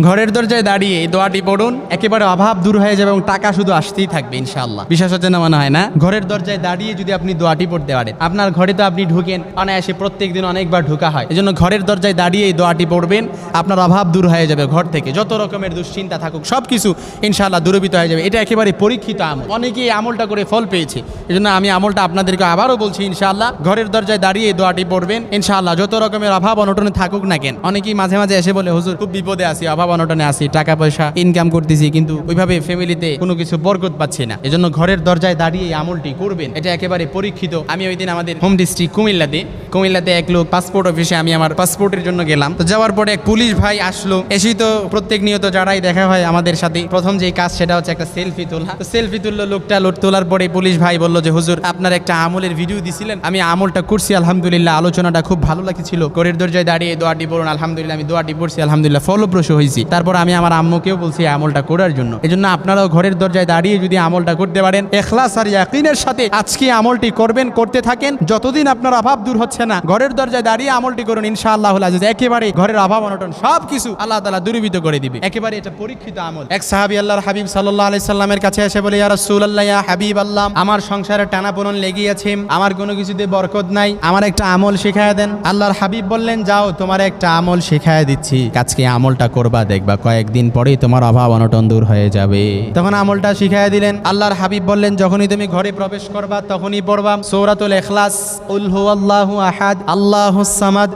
ঘরের দরজায় দাঁড়িয়ে এই দোয়াটি পড়ুন, একেবারে অভাব দূর হয়ে যাবে এবং টাকা শুধু আসতেই থাকবে, ইনশাআল্লাহ। বিশ্বাস হচ্ছে না মনে হয়, না? ঘরের দরজায় দাঁড়িয়ে যদি আপনি দোয়াটি পড়তে পারেন, আপনার ঘরে তো আপনি ঢুকেন, অনায়াসে প্রত্যেক দিন অনেকবার ঢোকা হয়। এজন্য ঘরের দরজায় দাঁড়িয়ে এই দোয়াটি পড়বেন, আপনার অভাব দূর হয়ে যাবে ঘর থেকে। যত রকমের দুশ্চিন্তা থাকুক সব কিছু ইনশাআল্লাহ দূরীভূত হয়ে যাবে। এটা একেবারে পরীক্ষিত আমল। অনেকেই আমলটা করে ফল পেয়েছে। এজন্য আমি আমলটা আপনাদেরকে আবারও বলছি, ইনশাআল্লাহ, ঘরের দরজায় দাঁড়িয়ে এই দোয়াটি পড়বেন, ইনশাআল্লাহ, যত রকমের অভাব অনটনে থাকুক না কেন। অনেকেই মাঝে মাঝে এসে বলে, হুজুর, খুব বিপদে আছি অভাব আছি টাকা পয়সা ইনকাম করতেছি, কিন্তু ওইভাবে ফ্যামিলিতে কোনো কিছু বরকত পাচ্ছি না। এজন্য ঘরের দরজায় দাঁড়িয়ে আমলটি করবেন। এটা একেবারে পরীক্ষিত। আমি ওই দিন আমাদের হোম ডিস্ট্রিক্ট কুমিল্লাতে কুমিল্লাতে এক লোক পাসপোর্ট অফিসে আমি আমার পাসপোর্টের জন্য গেলাম। তো যাওয়ার পরে এক পুলিশ ভাই আসলো। এসেই তো প্রত্যেক নিয়ত যারাই দেখা হয় আমাদের সাথে। প্রথম যে কাজ সেটা হচ্ছে একটা সেলফি তোলা। তো সেলফি তুললো লোকটা। লোট তোলার পরে পুলিশ ভাই বলল যে, হুজুর, আপনার একটা আমলের ভিডিও দিছিলেন। আমি আমলটা করছি, আলহামদুলিল্লাহ। আলোচনাটা খুব ভালো লাগছিল। ঘরের দরজায় দাঁড়িয়ে দোয়াটি পড়ুন। আলহামদুলিল্লাহ, আমি দোয়াটি পড়ছি, আলহামদুলিল্লাহ। ফলপ্রসূ হয়েছি তারপর আমি আমার আম্মুকেও বলছি আমলটা করার জন্য। এই জন্য আপনারাও ঘরের দরজায় দাঁড়িয়ে যদি আমলটা করতে পারেন, এখলাস আর ইয়াকিনের সাথে আজকে আমলটি করবেন, করতে থাকেন। যতদিন আপনার অভাব দূর হচ্ছে না, ঘরের দরজায় দাঁড়িয়ে আমলটি করুন ইনশাআল্লাহ আজিজ। একেবারে ঘরের অভাব অনটন সব কিছু আল্লাহ তালা দূরীভূত করে দিবে। একেবারে এটা পরীক্ষিত আমল। এক সাহাবি আল্লাহর হাবিব সাল্লাহ আলি সাল্লামের কাছে এসে বলে, ইয়া রাসূলুল্লাহ, ইয়া হাবিব আল্লাহ, আমার সংসারে টানাপোড়ন লেগে আছে, আমার কোনো কিছুতে বরকত নাই, আমার একটা আমল শেখায় দেন। আল্লাহর হাবিব বললেন, যাও, তোমার একটা আমল শেখায় দিচ্ছি, আজকে আমলটা করবা দেখবা কয়েকদিন পরেই তোমার অভাব অনটন দূর হয়ে যাবে। তখন আমলটা শিখায় দিলেন, আল্লাহর হাবিব বললেন, যখনই তুমি ঘরে প্রবেশ করবা, তখনই পড়বা। সূরাতুল ইখলাস, উল হুয়াল্লাহু আহাদ আল্লাহুস সামাদ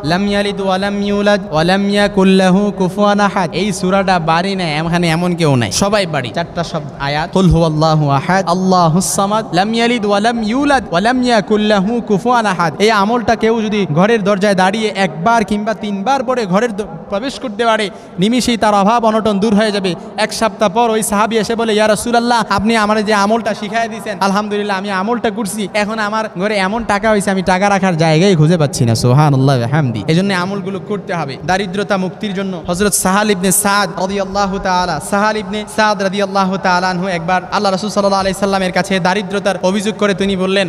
ইউলাদ আহাদ। এই সূরাটা বাড়ি না এখানে এমন কেউ নাই। সবাই বাড়ি, চারটা শব্দ, আয়াত কুল হুয়াল্লাহু আহাদ সামাদ, লাম ইয়ালিদ ইউলাদ আহাদ। এই আমলটা কেউ যদি ঘরের দরজায় দাঁড়িয়ে একবার কিংবা তিনবার পরে ঘরের প্রবেশ করতে পারে, নিমিষেই তার অভাব অনটন দূর হয়ে যাবে। এক সপ্তাহ পর ওই সাহাবি এসে বলে, ইয়া রাসূলুল্লাহ, আপনি আমার যে আমলটা শিখাই দিয়েছেন আলহামদুলিল্লাহ আমি আমলটা করছি। এখন আমার ঘরে এমন টাকা হয়েছে আমি টাকা রাখার জায়গায় খুঁজে পাচ্ছি না। সুবহানাল্লাহ হামদি। এই জন্য আমলগুলো করতে হবে। দারিদ্রতা মুক্তির জন্য হযরত সাহাল ইবনে সাদ রাদিয়াল্লাহু তাআলা, সাহাল ইবনে সাদ রাদিয়াল্লাহু তাআলা আনহু একবার আল্লাহ রাসূল সাল্লাল্লাহু আলাইহি সাল্লামের কাছে দারিদ্রতার অভিযোগ করে তিনি বললেন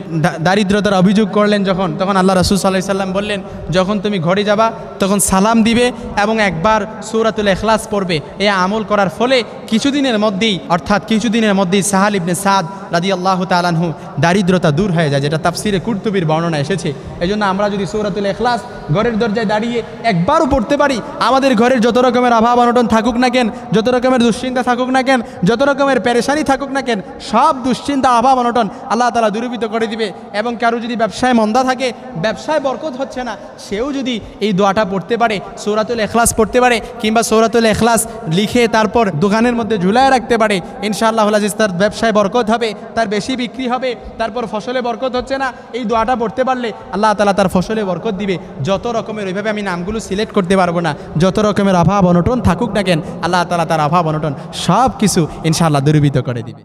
দারিদ্রতার অভিযোগ করলেন যখন, তখন আল্লাহ রাসূল আলাইহি সাল্লাম বললেন, যখন তুমি ঘরে যাবা, তখন সালাম দিবে এবং একবার সূরাতুল ইখলাস পড়বে এই আমল করার ফলে কিছুদিনের মধ্যেই, অর্থাৎ কিছুদিনের মধ্যেই সাহাল ইবনে সাদ রাদিয়াল্লাহু তাআলা আনহু দারিদ্রতা দূর হয়ে যায়, যেটা তাফসিরে কুর্তুবির বর্ণনা এসেছে। এই আমরা যদি সৌরাতুল এখলাস ঘরের দরজায় দাঁড়িয়ে একবারও পড়তে পারি, আমাদের ঘরের যত রকমের অভাব অনটন থাকুক না কেন, যত রকমের দুশ্চিন্তা থাকুক না কেন, যত রকমের পেরেশানি থাকুক না কেন, সব দুশ্চিন্তা, অভাব অনটন আল্লাহ তালা দূরীভূত করে দিবে। এবং কারও যদি ব্যবসায় মন্দা থাকে, ব্যবসায় বরকত হচ্ছে না, সেও যদি এই দোয়াটা পড়তে পারে, সৌরাতুল এখলাস পড়তে পারে, কিংবা সৌরাতুল এখলাস লিখে তারপর দোকানের মধ্যে ঝুলায় রাখতে পারে। ইনশাআল্লাহ আজিজ তার ব্যবসায় বরকত হবে, তার বেশি বিক্রি হবে, তারপর ফসলে বরকত হচ্ছে না। এই দোয়াটা পড়তে পারলে আল্লাহ তালা তার ফসলে বরকত দিবে। যত রকমের ওইভাবে আমি নামগুলো সিলেক্ট করতে পারব না, যত রকমের অভাব অনটন থাকুক না কেন, আল্লাহ তালা তার অভাব অনটন সব কিছু ইনশাআল্লাহ দুর্বিত করে দিবে।